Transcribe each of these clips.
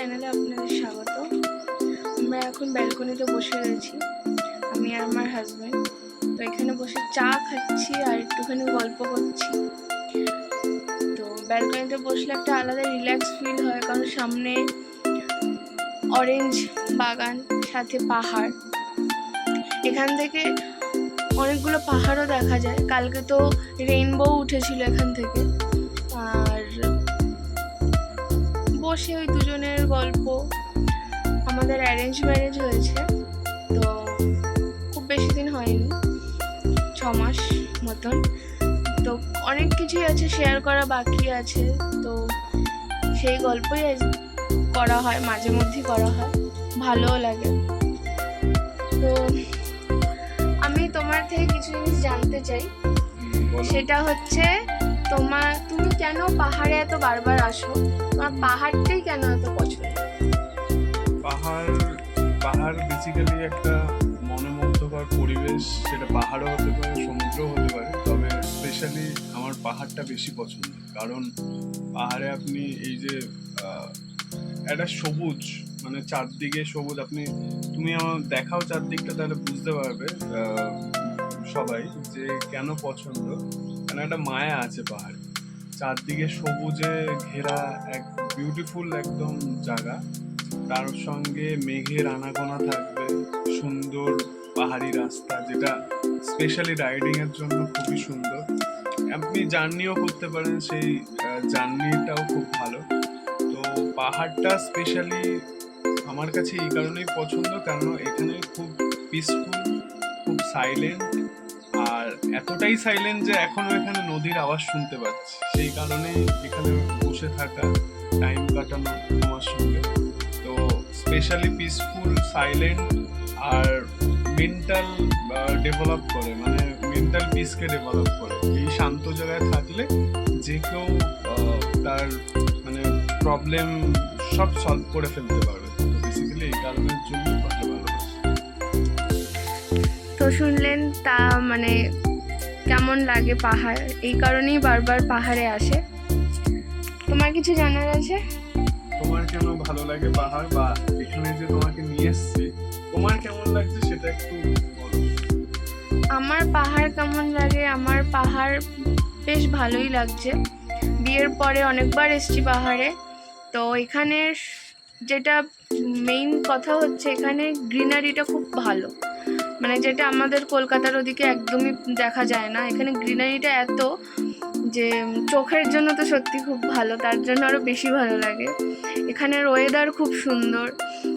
চ্যানেলে আপনাদের স্বাগত। আমরা এখন ব্যালকনিতে বসে রয়েছি। আমি আর আমার হাজব্যান্ড তো এখানে বসে চা খাচ্ছি আর একটুখানি গল্প করছি। তো ব্যালকনিতে বসলে একটা আলাদা রিল্যাক্স ফিল হয়, কারণ সামনে অরেঞ্জ বাগান, সাথে পাহাড়। এখান থেকে অনেকগুলো পাহাড়ও দেখা যায়। কালকে তো রেইনবো উঠেছিল এখান থেকে। আর বসে ওই আমাদের অ্যারেঞ্জ ম্যারেজ হয়েছে তো খুব বেশি দিন হয়নি ছ মাস মতন। তো অনেক কিছুই আছে শেয়ার করা বাকি আছে তো সেই গল্পই করা হয় মাঝে মধ্যেই করা হয় ভালোও লাগে। তো আমি তোমার থেকে কিছু জিনিস জানতে চাই। সেটা হচ্ছে তোমার তুমি কেন পাহাড়ে এত বারবার আসো? তোমার পাহাড়টাই কেন এত পছন্দ? পাহাড় পাহাড় বেসিক্যালি একটা মনোমুগ্ধকর পরিবেশ। সেটা পাহাড়ও হতে পারে হতে পারে। তবে স্পেশালি আমার পাহাড়টা বেশি পছন্দ। কারণ পাহাড়ে আপনি এই যে একটা সবুজ মানে চারদিকে সবুজ। আপনি, তুমি আমার দেখাও চারদিকটা তাহলে বুঝতে পারবে সবাই যে কেন পছন্দ। কেন একটা মায়া আছে পাহাড়ে। চারদিকে সবুজে ঘেরা এক বিউটিফুল একদম জায়গা। তার সঙ্গে মেঘের আনাগোনা থাকবে, সুন্দর পাহাড়ি রাস্তা, যেটা স্পেশালি রাইডিং এর জন্য খুবই সুন্দর। আপনি জার্নিও করতে পারেন, সেই জার্নিটাও খুব ভালো। তো পাহাড়টা স্পেশালি আমার কাছে এই কারণেই পছন্দ কারণ এখানে খুব পিসফুল খুব সাইলেন্ট আর এতটাই সাইলেন্ট যে এখনও এখানে নদীর আওয়াজ শুনতে পাচ্ছি। সেই কারণে এখানে বসে থাকা টাইম কাটানো তোমার সঙ্গে। স্পেশালি পিসফুল সাইলেন্ট আর মেন্টাল ডেভেলপ করে মানে মেন্টাল পিসকে ডেভেলপ করে। এই শান্ত জায়গায় থাকলে যে কেউ তার মানে প্রবলেম সব সলভ করে ফেলতে পারবে। তো বেসিক্যালি এই কারণের জন্য তো শুনলেন তা মানে কেমন লাগে পাহাড়? এই কারণেই বারবার পাহাড়ে আসে। তোমার কিছু জানার আছে? তোমার কেন লাগে পাহাড় বা এখানে যে তোমাকে নিয়ে এসেছি, তোমার কেমন লাগছে সেটা একটু আমার পাহাড় কেমন লাগে? আমার পাহাড় বেশ ভালোই লাগছে। বিয়ের পরে অনেকবার এসছি পাহাড়ে। তো এখানে যেটা মেইন কথা হচ্ছে, এখানে গ্রিনারিটা খুব ভালো। মানে যেটা আমাদের কলকাতার ওদিকে একদমই দেখা যায় না। এখানে গ্রিনারিটা এত যে চোখের জন্য তো সত্যি খুব ভালো, তার জন্য আরও বেশি ভালো লাগে। এখানের ওয়েদার খুব সুন্দর,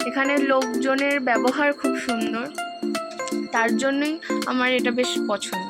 এখানের লোকজনের ব্যবহার খুব সুন্দর। তার জন্যই আমার এটা বেশ পছন্দ।